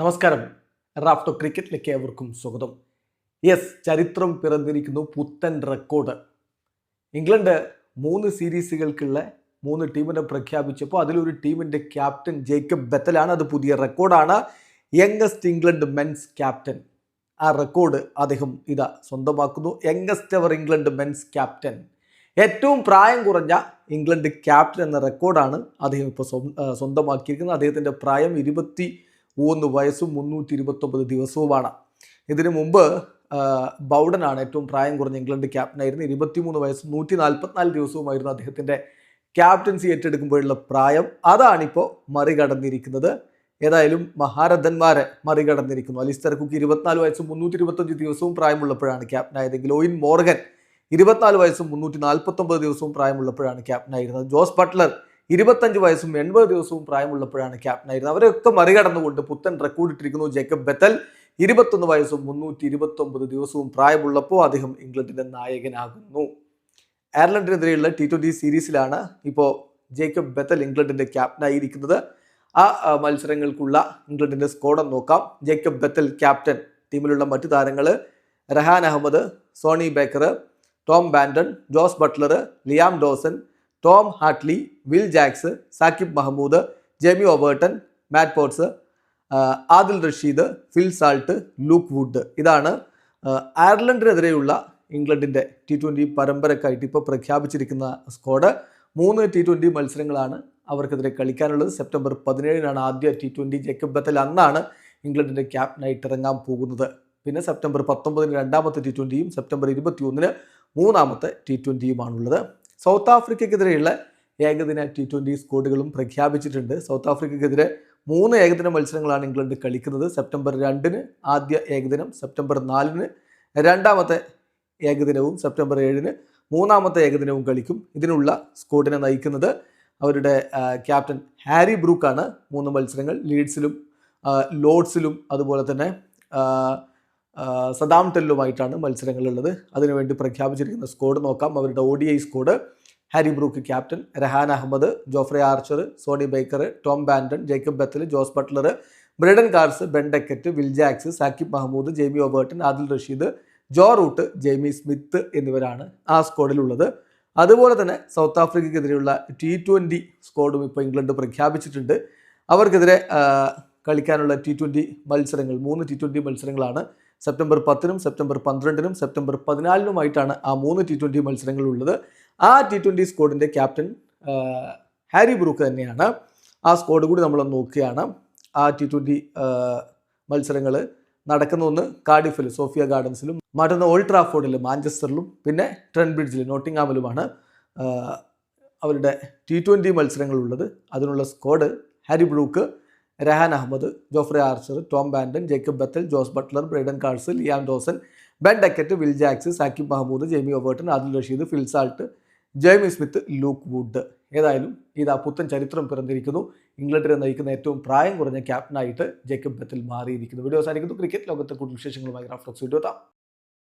നമസ്കാരം. റാഫ്റ്റോ ക്രിക്കറ്റിലേക്ക് ഏവർക്കും സ്വാഗതം. യെസ് ചരിത്രം പിറന്നിരിക്കുന്നു പുത്തൻ റെക്കോർഡ് ഇംഗ്ലണ്ട് മൂന്ന് സീരീസുകൾക്കുള്ള മൂന്ന് ടീമിനെ പ്രഖ്യാപിച്ചപ്പോൾ അതിലൊരു ടീമിന്റെ ക്യാപ്റ്റൻ ജേക്കബ് ബെത്തലാണ്. അത് പുതിയ റെക്കോർഡാണ് യങ്ങസ്റ്റ് ഇംഗ്ലണ്ട് മെൻസ് ക്യാപ്റ്റൻ. ആ റെക്കോർഡ് അദ്ദേഹം ഇതാ സ്വന്തമാക്കുന്നു. Youngest ever England men's captain. ഏറ്റവും പ്രായം കുറഞ്ഞ ഇംഗ്ലണ്ട് ക്യാപ്റ്റൻ എന്ന റെക്കോർഡാണ് അദ്ദേഹം ഇപ്പോൾ സ്വന്തമാക്കിയിരിക്കുന്നത്. അദ്ദേഹത്തിന്റെ പ്രായം ഇരുപത്തി മൂന്ന് വയസ്സും മുന്നൂറ്റി ഇരുപത്തൊമ്പത് ദിവസവുമാണ്. ഇതിനു മുമ്പ് ബൗഡനാണ് ഏറ്റവും പ്രായം കുറഞ്ഞ ഇംഗ്ലണ്ട് ക്യാപ്റ്റനായിരുന്നു. ഇരുപത്തിമൂന്ന് വയസ്സും നൂറ്റി നാൽപ്പത്തിനാല് ദിവസവുമായിരുന്നു അദ്ദേഹത്തിന്റെ ക്യാപ്റ്റൻസി ഏറ്റെടുക്കുമ്പോഴുള്ള പ്രായം. അതാണിപ്പോൾ മറികടന്നിരിക്കുന്നത്. ഏതായാലും മഹാരഥന്മാരെ മറികടന്നിരിക്കുന്നു. അലിസ്റ്റർ കുക്ക് ഇരുപത്തിനാല് വയസ്സും മുന്നൂറ്റി ഇരുപത്തഞ്ച് ദിവസവും പ്രായമുള്ളപ്പോഴാണ് ക്യാപ്റ്റനായതെങ്കിൽ ഓയിൻ മോർഗൻ ഇരുപത്തിനാല് വയസ്സും മുന്നൂറ്റി നാൽപ്പത്തൊമ്പത് ദിവസവും പ്രായമുള്ളപ്പോഴാണ് ക്യാപ്റ്റനായിരുന്നത്. ജോസ് ബട്ട്ലർ ഇരുപത്തഞ്ച് വയസ്സും എൺപത് ദിവസവും പ്രായമുള്ളപ്പോഴാണ് ക്യാപ്റ്റനായിരുന്നത്. അവരെയൊക്കെ മറികടന്നുകൊണ്ട് പുത്തൻ റെക്കോർഡ് ഇട്ടിരിക്കുന്നു ജേക്കബ് ബെത്തൽ. ഇരുപത്തൊന്ന് വയസ്സും മുന്നൂറ്റി ഇരുപത്തൊമ്പത് ദിവസവും പ്രായമുള്ളപ്പോൾ അദ്ദേഹം ഇംഗ്ലണ്ടിന്റെ നായകനാകുന്നു. അയർലൻഡിനെതിരെയുള്ള ടി ട്വന്റി സീരീസിലാണ് ഇപ്പോൾ ജേക്കബ് ബെത്തൽ ഇംഗ്ലണ്ടിന്റെ ക്യാപ്റ്റനായിരിക്കുന്നത്. ആ മത്സരങ്ങൾക്കുള്ള ഇംഗ്ലണ്ടിന്റെ സ്കോഡൻ നോക്കാം. ജേക്കബ് ബെത്തൽ ക്യാപ്റ്റൻ ടീമിലുള്ള മറ്റു താരങ്ങൾ Rehan Ahmed Sonny Baker Tom Banton Jos Buttler Liam Dawson Tom Hartley Will Jacks Saqib Mahmood Jamie Overton Matt Potts Adil Rashid Phil Salt Luke Wood. ഇതാണ് അയർലൻഡിനെതിരെയുള്ള ഇംഗ്ലണ്ടിന്റെ ടി ട്വന്റി പരമ്പരക്കായിട്ട് ഇപ്പോൾ പ്രഖ്യാപിച്ചിരിക്കുന്ന squad മൂന്ന് ടി ട്വന്റി മത്സരങ്ങളാണ് അവർക്കെതിരെ കളിക്കാനുള്ളത്. September പതിനേഴിനാണ് ആദ്യ ടി ട്വന്റി ജേക്കബ് ബത്തൽ അന്നാണ് ഇംഗ്ലണ്ടിന്റെ ക്യാപ്റ്റനായിട്ട് ഇറങ്ങാൻ പോകുന്നത്. പിന്നെ സെപ്റ്റംബർ പത്തൊമ്പതിന് രണ്ടാമത്തെ ടി ട്വന്റിയും സെപ്റ്റംബർ ഇരുപത്തി ഒന്നിന് മൂന്നാമത്തെ ടി ട്വന്റിയുമാണുള്ളത് സൗത്ത് ആഫ്രിക്കയ്ക്കെതിരെയുള്ള ഏകദിന ടി ട്വന്റി സ്കോഡുകളും പ്രഖ്യാപിച്ചിട്ടുണ്ട്. സൗത്ത് ആഫ്രിക്കയ്ക്കെതിരെ മൂന്ന് ഏകദിന മത്സരങ്ങളാണ് ഇംഗ്ലണ്ട് കളിക്കുന്നത്. സെപ്റ്റംബർ രണ്ടിന് ആദ്യ ഏകദിനം സെപ്റ്റംബർ നാലിന് രണ്ടാമത്തെ ഏകദിനവും സെപ്റ്റംബർ ഏഴിന് മൂന്നാമത്തെ ഏകദിനവും കളിക്കും. ഇതിനുള്ള സ്കോഡിനെ നയിക്കുന്നത് അവരുടെ ക്യാപ്റ്റൻ ഹാരി ബ്രൂക്കാണ്. മൂന്ന് മത്സരങ്ങൾ ലീഡ്സിലും ലോഡ്സിലും അതുപോലെ തന്നെ സദാം ടെല്ലുമായിട്ടാണ് മത്സരങ്ങളുള്ളത്. അതിനുവേണ്ടി പ്രഖ്യാപിച്ചിരിക്കുന്ന സ്കോഡ് നോക്കാം. അവരുടെ O D I squad Harry Brook captain Rehan Ahmed Jofra Archer Sonny Baker Tom Banton Jacob Bethell Jos Buttler Brydon Carse Ben Duckett Will Jacks Saqib Mahmood Jamie Overton Adil Rashid Joe Root Jamie Smith എന്നിവരാണ് ആ സ്ക്വാഡിലുള്ളത്. അതുപോലെ തന്നെ south ആഫ്രിക്കയ്ക്കെതിരെയുള്ള T twenty സ്ക്വാഡും ഇപ്പോൾ England പ്രഖ്യാപിച്ചിട്ടുണ്ട്. അവർക്കെതിരെ കളിക്കാനുള്ള T twenty മത്സരങ്ങൾ മൂന്ന് ടി ട്വന്റി മത്സരങ്ങളാണ് സെപ്റ്റംബർ പത്തിനും സെപ്റ്റംബർ പന്ത്രണ്ടിനും സെപ്റ്റംബർ പതിനാലിനുമായിട്ടാണ് ആ മൂന്ന് ടി ട്വന്റി മത്സരങ്ങൾ ഉള്ളത് ആ ടി ട്വന്റി സ്ക്വാഡിന്റെ ക്യാപ്റ്റൻ ഹാരി ബ്രൂക്ക് തന്നെയാണ്. ആ സ്ക്വാഡ് കൂടി നമ്മൾ നോക്കുകയാണ്. ആ ടി ട്വന്റി മത്സരങ്ങൾ നടക്കുന്ന ഒന്ന് കാർഡിഫിൽ സോഫിയ ഗാർഡൻസിലും മറ്റൊന്ന് ഓൾഡ് മാഞ്ചസ്റ്ററിലും പിന്നെ ട്രെൻ ബ്രിഡ്ജിൽ നോട്ടിംഗാമിലുമാണ് ആ, അവരുടെ ടി ട്വന്റി മത്സരങ്ങളുള്ളത്. അതിനുള്ള squad Harry Brook Rehan Ahmed Jofra Archer Tom Banton Jacob Bethell Jos Buttler Brydon Carse Liam Dawson Ben Duckett Will Jacks Saqib Mahmood Jamie Overton Adil Rashid Phil Salt Jamie Smith Luke Wood. ഏതായാലും ഇതാ പുത്തൻ ചരിത്രം പിറന്നിരിക്കുന്നു. ഇംഗ്ലണ്ടിനെ നയിക്കുന്ന ഏറ്റവും പ്രായം കുറഞ്ഞ ക്യാപ്റ്റനായിട്ട് Jacob ബത്തിൽ മാറിയിരിക്കുന്നു. വീഡിയോ അവസാനിക്കുന്നു. ക്രിക്കറ്റ് ലോകത്തെ കൂടുതൽ വിശേഷങ്ങളുമായി റാഫ്റ്റോക്സ് വീഡിയോ എത്താം